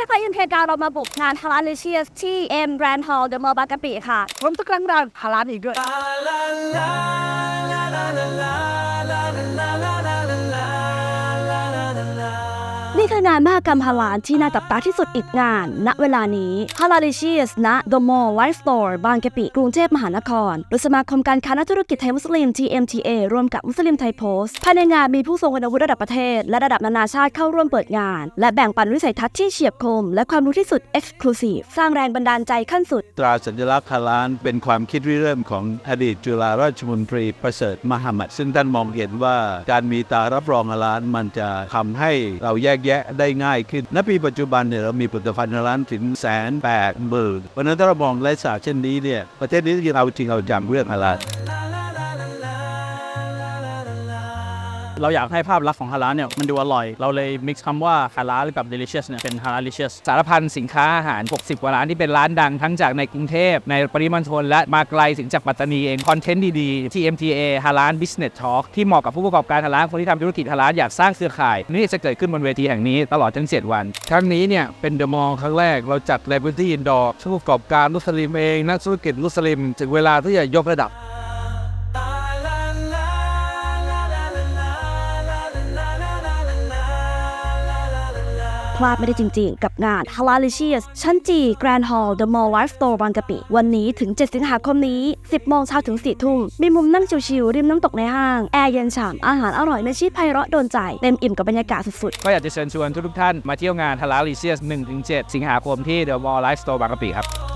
นะคะยินเทการเรามาบุกงานฮาลาลิเชียสที่ M Grand Hall เดอะมอลล์บางกะปิค่ะรวมทุกครั้งรานฮาลาลอีกด้วย นี่คืองานมหกรรมฮาลาลที่น่าจับตาที่สุดอีกงาน ณ เวลานี้ฮาลาลิเชียสณ The Mall Life Store บางกะปิ กรุงเทพมหานครโดยสมาคมการค้าและธุรกิจไทยมุสลิม TMTA ร่วมกับมุสลิมไทยโพสต์ภายในงานมีผู้ทรงคุณวุฒิระดับประเทศ และระดับนานาชาติเข้าร่วมเปิดงาน และแบ่งปันวิสัยทัศน์ที่เฉียบคม และความรู้ที่สุด Exclusive สร้างแรงบันดาลใจขั้นสุด ตราสัญลักษณ์ฮาลาลเป็นความคิดริเริ่มของอดีตจุฬาราชมนตรีประเสริฐมหามัดซึ่งท่านมองเห็นว่าการมีตารับรองฮาลาลมันจะทำให้เราแยกแยะได้ง่ายขึ้น ณ ปีปัจจุบันเนี่ยเรามีผลิตภัณฑ์ในร้านถึงแสนแปดหมื่นเพราะนั้นถ้าเรามองไร้สาเช่นนี้เนี่ยประเทศนี้ที่เราจริงเราจำเรื่องฮาลาล เราอยากให้ภาพลักษณ์ของฮาลาลเนี่ยมันดูอร่อย เราเลย mix คำว่าฮาลาลกับ delicious เนี่ยเป็นฮาลาลิเชียสสารพันสินค้าอาหาร 60 กว่าร้านที่เป็นร้านดังทั้งจากในกรุงเทพในปริมณฑลและมาไกลถึงจากปัตตานีเอง คอนเทนต์ดีๆ TMTA ฮาลาล Business Talk ที่เหมาะกับผู้ประกอบการฮาลาลคนที่ทำธุรกิจฮาลาลอยากสร้างเครือข่าย นี่จะเกิดขึ้นบนเวทีแห่งนี้ตลอดทั้ง 7 วัน ครั้งนี้เนี่ยเป็นเดอะมอลล์ครั้งแรกเราจัดในพื้นที่อินดอร์ผู้ประกอบการมุสลิมเองนักธุรกิจมุสลิมถึงเวลาที่จะยกระดับ พลาดไม่ได้จริงๆ กับงาน Halalicious ชั้นจี Grand Hall The Mall Life Store บางกะปิ วันนี้ถึง 7 สิงหาคมนี้ 10 โมงเช้าถึง 4 ทุ่ม มีมุมนั่งชิวๆริมน้ำตกในห้าง แอร์เย็นฉ่ำอาหารอร่อยในชีพไพเราะโดนใจ เต็มอิ่มกับบรรยากาศสุดๆ ก็อยากจะเชิญชวนทุกๆท่านมาเที่ยวงาน h a l a l i c i o u s 1-7 สิงหาคมที่ The Mall Life Store บางกะปิครับ